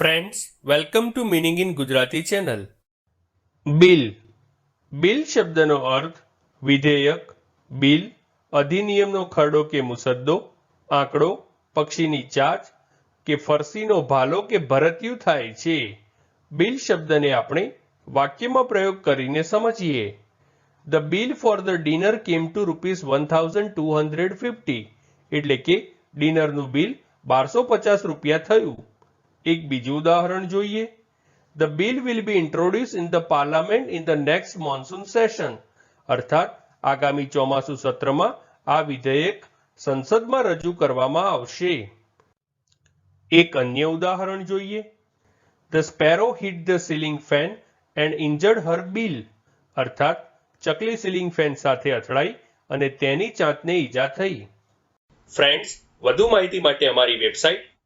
Friends welcome to meaning in Gujarati channel bill bill શબ્દનો અર્થ વિધેયક, બિલ, અધિનિયમનો ખરડો કે મુસદ્દો, આંકડો, પક્ષીની ચાચ કે ફરસીનો ભાલો કે ભરતિયું થાય છે. બિલ શબ્દને આપણે વાક્યમાં પ્રયોગ કરીને સમજીએ. The bill for the dinner came two rupees one thousand two hundred fifty એટલે કે ડિનરનું બિલ બારસો પચાસ રૂપિયા થયું. એક બીજું ઉદાહરણ જોઈએ. The bill will be introduce in the parliament in the next monsoon session અર્થાત, આગામી ચોમાસુ સત્રમાં આ વિધેયક સંસદમાં રજૂ કરવામાં આવશે. એક અન્ય ઉદાહરણ જોઈએ. The sparrow hit the ceiling fan and injured her bill અર્થાત, ચકલી સીલિંગ ફેન સાથે અથડાઈ અને તેની ચાંચને ઈજા થઈ. ફ્રેન્ડ્સ વધુ માહિતી માટે અમારી website